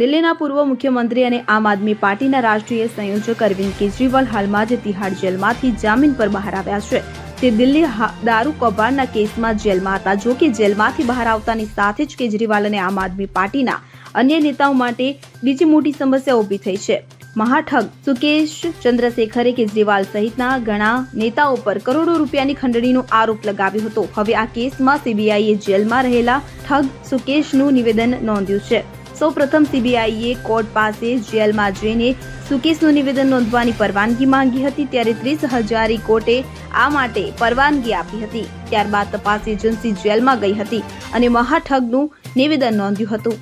દિલ્હીના પૂર્વ મુખ્યમંત્રી અને આમ આદમી પાર્ટીના રાષ્ટ્રીય સંયોજક અરવિંદ કેજરીવાલ હાલમાં જ તિહાડ જેલમાંથી જામીન પર બહાર આવ્યા છે. તે દિલ્હી દારૂ કૌભાંડના કેસમાં જેલમાં હતા. જો કે જેલમાંથી બહાર આવતાની સાથે જ કેજરીવાલ અને આમ આદમી પાર્ટીના અન્ય નેતાઓ માટે બીજી મોટી સમસ્યા ઊભી થઈ છે. મહાઠગ સુકેશ ચંદ્રશેખરે કેજરીવાલ સહિતના ઘણા નેતાઓ પર કરોડો રૂપિયાની ખંડણીનો આરોપ લગાવ્યો હતો. હવે આ કેસમાં સીબીઆઈએ જેલમાં રહેલા ઠગ સુકેશનું નિવેદન નોંધ્યું છે. સૌપ્રથમ સીબીઆઈએ કોર્ટ પાસે જેલમાં જઈને સુકેશનું નિવેદન નોંધવાની પરવાનગી માંગી હતી ત્યારે ત્રીસ હજારી કોર્ટે આ માટે પરવાનગી આપી હતી. ત્યારબાદ તપાસ એજન્સી જેલમાં ગઈ હતી અને મહાઠગનું નિવેદન નોંધ્યું હતું.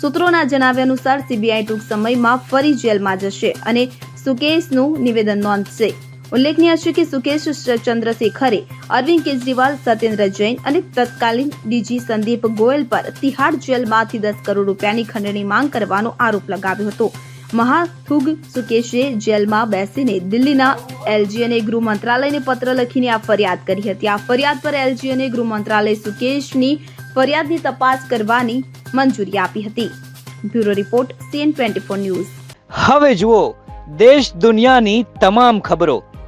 સૂત્રોના જણાવ્યા અનુસાર સીબીઆઈ ટૂંક સમયમાં ફરી જેલમાં જશે અને સુકેશનું નિવેદન નોંધશે. ઉલ્લેખનીય છે કે સુકેશ ચંદ્રશેખરે અરવિંદ કેજરીવાલ, સત્યેન્દ્ર જૈન અને તત્કાલીન ડીજી સંદીપ ગોયલ પર તિહાડ જેલમાંથી દસ કરોડ રૂપિયાની ખંડણી માંગ કરવાનો આરોપ લગાવ્યો હતો. મહાથુગ સુકેશે જેલમાં બેસીને દિલ્હીના એલજી અને ગૃહ મંત્રાલયને પત્ર લખીને આ ફરિયાદ કરી હતી. આ ફરિયાદ પર એલજી અને ગૃહ મંત્રાલય સુકેશની ફરિયાદની તપાસ કરવાની મંજૂરી આપી હતી. Bureau report, CN twenty four news. હવે જુઓ, દેશ દુનિયાની તમામ ખબરો.